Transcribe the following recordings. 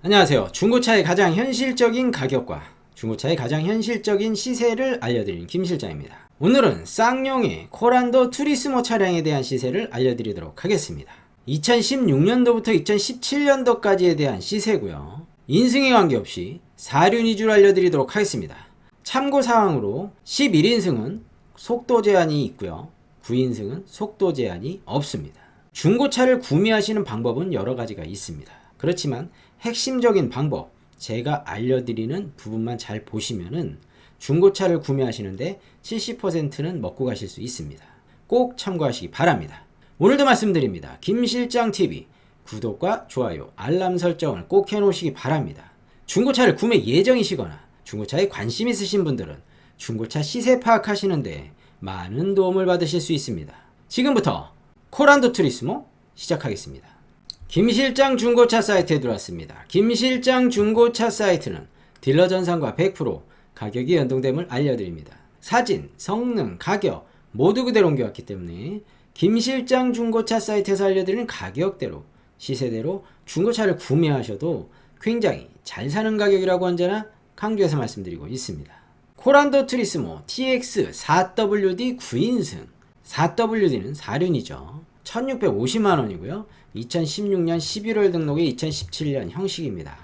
안녕하세요. 중고차의 가장 현실적인 가격과 중고차의 가장 현실적인 시세를 알려드리는 김 실장입니다. 오늘은 쌍용의 코란도 투리스모 차량에 대한 시세를 알려드리도록 하겠습니다. 2016년도부터 2017년도까지에 대한 시세고요. 인승에 관계없이 4륜 위주로 알려드리도록 하겠습니다. 참고 사항으로 11인승은 속도 제한이 있고요. 9인승은 속도 제한이 없습니다. 중고차를 구매하시는 방법은 여러 가지가 있습니다. 그렇지만 핵심적인 방법, 제가 알려드리는 부분만 잘 보시면은 중고차를 구매하시는데 70%는 먹고 가실 수 있습니다. 꼭 참고하시기 바랍니다. 오늘도 말씀드립니다. 김실장 TV 구독과 좋아요, 알람 설정을 꼭 해놓으시기 바랍니다. 중고차를 구매 예정이시거나 중고차에 관심 있으신 분들은 중고차 시세 파악하시는데 많은 도움을 받으실 수 있습니다. 지금부터 코란도 투리스모 시작하겠습니다. 김 실장 중고차 사이트에 들어왔습니다. 김 실장 중고차 사이트는 딜러 전산과 100% 가격이 연동됨을 알려드립니다. 사진, 성능, 가격 모두 그대로 옮겨왔기 때문에 김 실장 중고차 사이트에서 알려드리는 가격대로 시세대로 중고차를 구매하셔도 굉장히 잘 사는 가격이라고 언제나 강조해서 말씀드리고 있습니다. 코란도 트리스모 TX 4WD 9인승 4WD는 4륜이죠. 1650만 원이고요. 2016년 11월 등록의 2017년 형식입니다.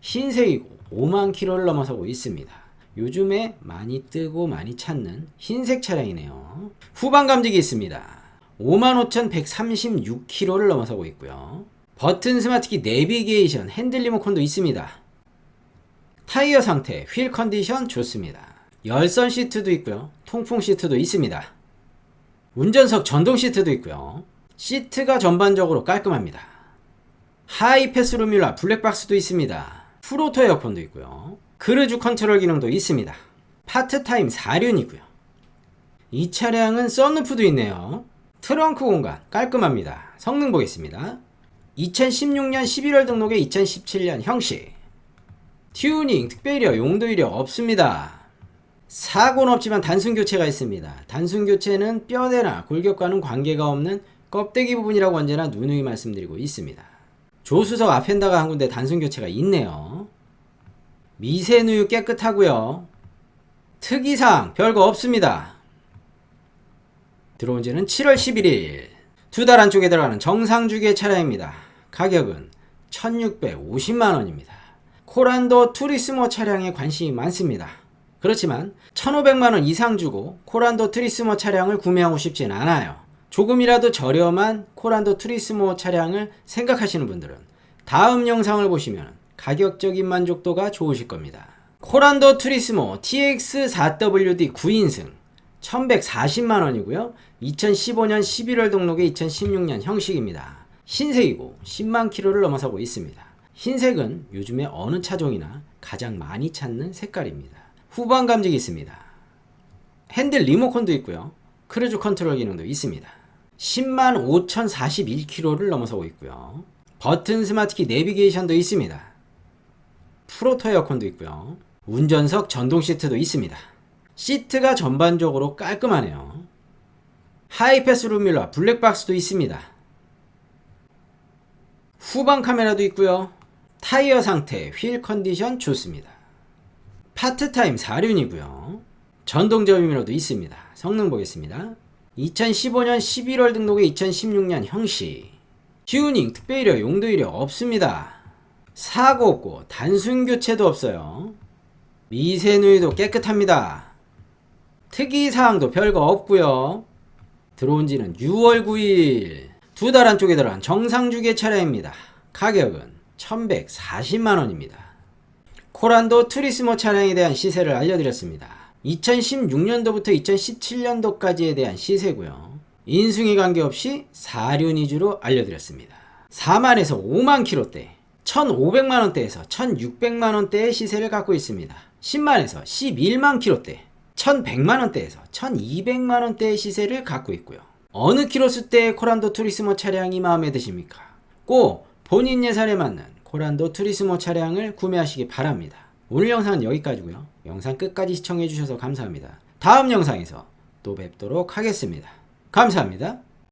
흰색이고 5만 킬로를 넘어서고 있습니다. 요즘에 많이 뜨고 많이 찾는 흰색 차량이네요. 후방 감지기 있습니다. 55,136km를 넘어서고 있고요. 버튼 스마트키 내비게이션 핸들 리모컨도 있습니다. 타이어 상태, 휠 컨디션 좋습니다. 열선 시트도 있고요. 통풍 시트도 있습니다. 운전석 전동 시트도 있고요. 시트가 전반적으로 깔끔합니다. 하이 패스룸이라 블랙박스도 있습니다. 프로토 에어컨도 있고요. 크루즈 컨트롤 기능도 있습니다. 파트타임 4륜이고요. 이 차량은 썬루프도 있네요. 트렁크 공간 깔끔합니다. 성능 보겠습니다. 2016년 11월 등록의 2017년 형식. 튜닝, 특별히어, 용도 이력 없습니다. 사고는 없지만 단순 교체가 있습니다. 단순 교체는 뼈대나 골격과는 관계가 없는 껍데기 부분이라고 언제나 누누이 말씀드리고 있습니다. 조수석 앞엔다가 한 군데 단순 교체가 있네요. 미세누유 깨끗하고요. 특이사항 별거 없습니다. 들어온 지는 7월 11일. 두 달 안쪽에 들어가는 정상 주기의 차량입니다. 가격은 1650만 원입니다. 코란도 투리스모 차량에 관심이 많습니다. 그렇지만 1500만 원 이상 주고 코란도 트리스모 차량을 구매하고 싶진 않아요. 조금이라도 저렴한 코란도 트리스모 차량을 생각하시는 분들은 다음 영상을 보시면 가격적인 만족도가 좋으실 겁니다. 코란도 트리스모 TX4WD 9인승 1140만 원이고요. 2015년 11월 등록의 2016년 형식입니다. 흰색이고 10만 킬로를 넘어서고 있습니다. 흰색은 요즘에 어느 차종이나 가장 많이 찾는 색깔입니다. 후방 감지기 있습니다. 핸들 리모컨도 있고요. 크루즈 컨트롤 기능도 있습니다. 10만 5041km를 넘어서고 있고요. 버튼 스마트키 내비게이션도 있습니다. 프로토 에어컨도 있고요. 운전석 전동 시트도 있습니다. 시트가 전반적으로 깔끔하네요. 하이패스 룸밀러 블랙박스도 있습니다. 후방 카메라도 있고요. 타이어 상태, 휠 컨디션 좋습니다. 파트타임 4륜이고요. 전동 접이미러도 있습니다. 성능 보겠습니다. 2015년 11월 등록의 2016년 형식. 튜닝, 특별히려 용도 이력 없습니다. 사고 없고 단순 교체도 없어요. 미세누이도 깨끗합니다. 특이 사항도 별거 없고요. 들어온 지는 6월 9일. 두 달 안쪽에 들어간 정상 주계 차량입니다. 가격은 1140만 원입니다. 코란도 투리스모 차량에 대한 시세를 알려드렸습니다. 2016년도부터 2017년도까지에 대한 시세고요. 인승에 관계없이 4륜 위주로 알려드렸습니다. 4만에서 5만 킬로대, 1,500만 원대에서 1,600만 원대의 시세를 갖고 있습니다. 10만에서 11만 킬로대, 1,100만 원대에서 1,200만 원대의 시세를 갖고 있고요. 어느 키로수 대의 코란도 투리스모 차량이 마음에 드십니까? 꼭 본인 예산에 맞는 코란도 투리스모 차량을 구매하시기 바랍니다. 오늘 영상은 여기까지고요. 영상 끝까지 시청해 주셔서 감사합니다. 다음 영상에서 또 뵙도록 하겠습니다. 감사합니다.